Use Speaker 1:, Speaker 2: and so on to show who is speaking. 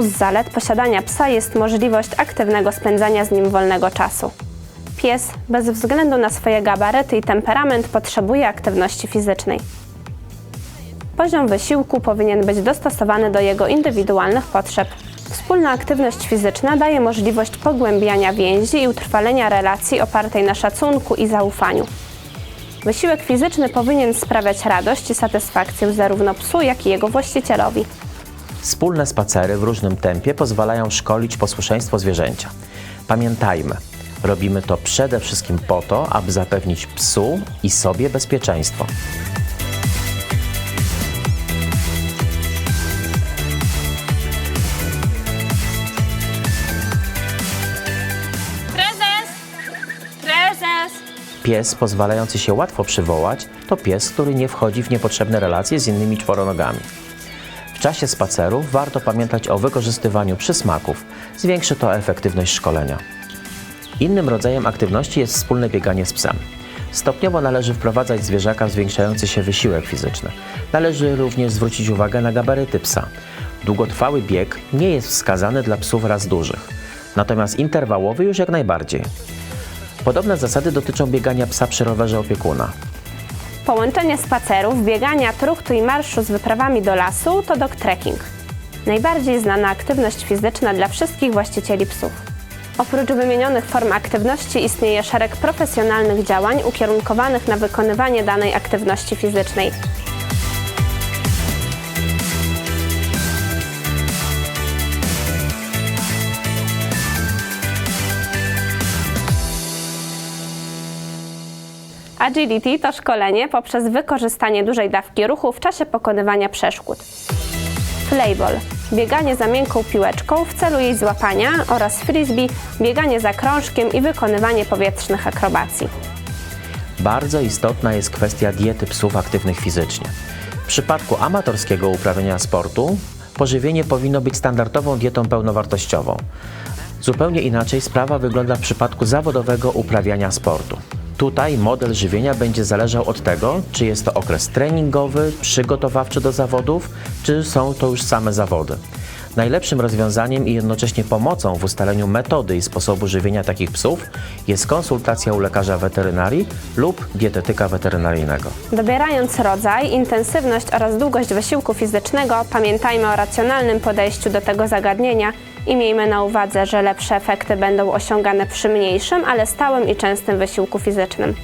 Speaker 1: z zalet posiadania psa jest możliwość aktywnego spędzania z nim wolnego czasu. Pies, bez względu na swoje gabaryty i temperament, potrzebuje aktywności fizycznej. Poziom wysiłku powinien być dostosowany do jego indywidualnych potrzeb. Wspólna aktywność fizyczna daje możliwość pogłębiania więzi i utrwalenia relacji opartej na szacunku i zaufaniu. Wysiłek fizyczny powinien sprawiać radość i satysfakcję zarówno psu, jak i jego właścicielowi.
Speaker 2: Wspólne spacery w różnym tempie pozwalają szkolić posłuszeństwo zwierzęcia. Pamiętajmy, robimy to przede wszystkim po to, aby zapewnić psu i sobie bezpieczeństwo.
Speaker 1: Prezes! Prezes!
Speaker 2: Pies pozwalający się łatwo przywołać to pies, który nie wchodzi w niepotrzebne relacje z innymi czworonogami. Czasie spacerów warto pamiętać o wykorzystywaniu przysmaków. Zwiększy to efektywność szkolenia. Innym rodzajem aktywności jest wspólne bieganie z psem. Stopniowo należy wprowadzać zwierzaka w zwiększający się wysiłek fizyczny. Należy również zwrócić uwagę na gabaryty psa. Długotrwały bieg nie jest wskazany dla psów raz dużych, natomiast interwałowy już jak najbardziej. Podobne zasady dotyczą biegania psa przy rowerze opiekuna.
Speaker 1: Połączenie spacerów, biegania, truchtu i marszu z wyprawami do lasu to dog trekking. Najbardziej znana aktywność fizyczna dla wszystkich właścicieli psów. Oprócz wymienionych form aktywności istnieje szereg profesjonalnych działań ukierunkowanych na wykonywanie danej aktywności fizycznej. Agility to szkolenie poprzez wykorzystanie dużej dawki ruchu w czasie pokonywania przeszkód. Playball bieganie za miękką piłeczką w celu jej złapania oraz frisbee bieganie za krążkiem i wykonywanie powietrznych akrobacji.
Speaker 2: Bardzo istotna jest kwestia diety psów aktywnych fizycznie. W przypadku amatorskiego uprawiania sportu pożywienie powinno być standardową dietą pełnowartościową. Zupełnie inaczej sprawa wygląda w przypadku zawodowego uprawiania sportu. Tutaj model żywienia będzie zależał od tego, czy jest to okres treningowy, przygotowawczy do zawodów, czy są to już same zawody. Najlepszym rozwiązaniem i jednocześnie pomocą w ustaleniu metody i sposobu żywienia takich psów jest konsultacja u lekarza weterynarii lub dietetyka weterynaryjnego.
Speaker 1: Dobierając rodzaj, intensywność oraz długość wysiłku fizycznego, pamiętajmy o racjonalnym podejściu do tego zagadnienia i miejmy na uwadze, że lepsze efekty będą osiągane przy mniejszym, ale stałym i częstym wysiłku fizycznym.